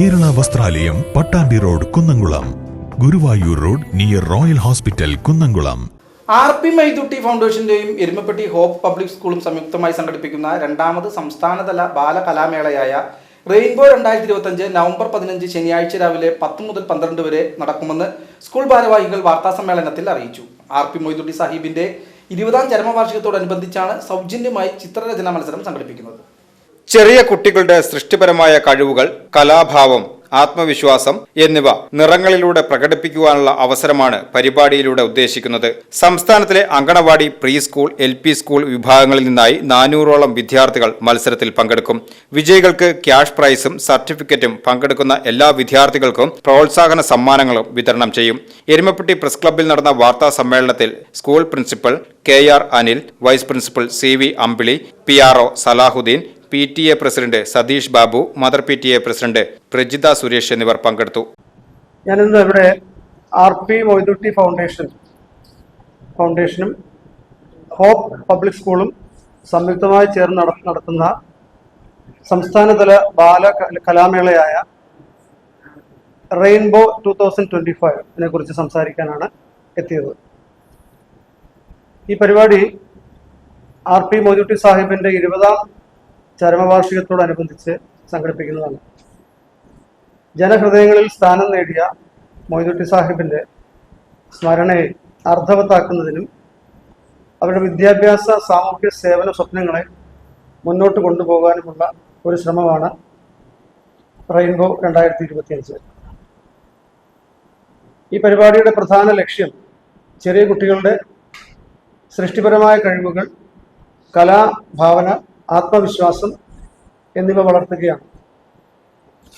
വസ്ത്രാലയം Pattambi road Kunnamkulam. Guruvayur road near royal hospital Kunnamkulam. R P Maithutty ഫൗണ്ടേഷന്റെയും Erumapetty hope public സ്കൂളും സംയുക്തമായി സംഘടിപ്പിക്കുന്ന രണ്ടാമത് സംസ്ഥാനതല ബാലകലാമേളയായ റെയിൻബോ രണ്ടായിരത്തി ഇരുപത്തഞ്ച് നവംബർ പതിനഞ്ച് ശനിയാഴ്ച രാവിലെ പത്ത് മുതൽ പന്ത്രണ്ട് വരെ നടക്കുമെന്ന് സ്കൂൾ ഭാരവാഹികൾ വാർത്താസമ്മേളനത്തിൽ അറിയിച്ചു. ആർ പി മൊയ്തുട്ടി സാഹിബിന്റെ ഇരുപതാം ചരമവാർഷികത്തോടനുബന്ധിച്ചാണ് സൗജന്യമായി ചിത്രരചനാ മത്സരം സംഘടിപ്പിക്കുന്നത്. ചെറിയ കുട്ടികളുടെ സൃഷ്ടിപരമായ കഴിവുകൾ കലാഭാവം ആത്മവിശ്വാസം എന്നിവ നിറങ്ങളിലൂടെ പ്രകടിപ്പിക്കുവാനുള്ള അവസരമാണ് പരിപാടിയിലൂടെ ഉദ്ദേശിക്കുന്നത്. സംസ്ഥാനത്തിലെ anganwadi pre school L P school വിഭാഗങ്ങളിൽ നിന്നായി നാനൂറോളം വിദ്യാർത്ഥികൾ മത്സരത്തിൽ പങ്കെടുക്കും. വിജയികൾക്ക് ക്യാഷ് പ്രൈസും സർട്ടിഫിക്കറ്റും പങ്കെടുക്കുന്ന എല്ലാ വിദ്യാർത്ഥികൾക്കും പ്രോത്സാഹന സമ്മാനങ്ങളും വിതരണം ചെയ്യും. എരുമപ്പെട്ടി പ്രസ് ക്ലബ്ബിൽ നടന്ന വാർത്താ സമ്മേളനത്തിൽ school principal K R Anil vice principal C V Ambili P R O Salahuddin P T A president Satheesh Babu mother P T A president Prajitha Suresh എന്നിവർ പങ്കെടുത്തു. ഞാനിന്ന് ഇവിടെ ആർ പി മൊയ്തുട്ടി ഫൗണ്ടേഷൻ ഫൗണ്ടേഷനും hope public സ്കൂളും സംയുക്തമായി ചേർന്ന് നട- നടത്തുന്ന സംസ്ഥാനതല ബാല കലാമേളയായ റെയിൻബോ ടു തൗസൻഡ് ട്വന്റി ഫൈവിനെ കുറിച്ച് സംസാരിക്കാനാണ് എത്തിയത്. ഈ പരിപാടി ആർ പി മൊയ്തുട്ടി സാഹിബിന്റെ ഇരുപതാം ചരമവാർഷികത്തോടനുബന്ധിച്ച് സംഘടിപ്പിക്കുന്നതാണ്. ജനഹൃദയങ്ങളിൽ സ്ഥാനം നേടിയ മൊയ്തുട്ടി സാഹിബിന്റെ സ്മരണയെ അർത്ഥവത്താക്കുന്നതിനും അവരുടെ വിദ്യാഭ്യാസ സാമൂഹ്യ സേവന സ്വപ്നങ്ങളെ മുന്നോട്ട് കൊണ്ടുപോകാനുമുള്ള ഒരു ശ്രമമാണ് റെയിൻബോ രണ്ടായിരത്തി ഇരുപത്തിയഞ്ച് ഈ പരിപാടിയുടെ പ്രധാന ലക്ഷ്യം ചെറിയ കുട്ടികളുടെ സൃഷ്ടിപരമായ കഴിവുകൾ കലാഭാവന ആത്മവിശ്വാസം എന്നിവ വളർത്തുകയാണ്.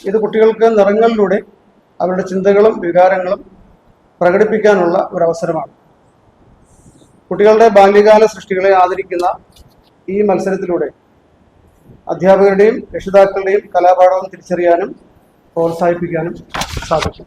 ഇത് കുട്ടികൾക്ക് നിറങ്ങളിലൂടെ അവരുടെ ചിന്തകളും വികാരങ്ങളും പ്രകടിപ്പിക്കാനുള്ള ഒരവസരമാണ് കുട്ടികളുടെ ബാല്യകാല സൃഷ്ടികളെ ആദരിക്കുന്ന ഈ മത്സരത്തിലൂടെ അധ്യാപകരുടെയും രക്ഷിതാക്കളുടെയും കലാപാഠവും തിരിച്ചറിയാനും പ്രോത്സാഹിപ്പിക്കാനും സാധിക്കും.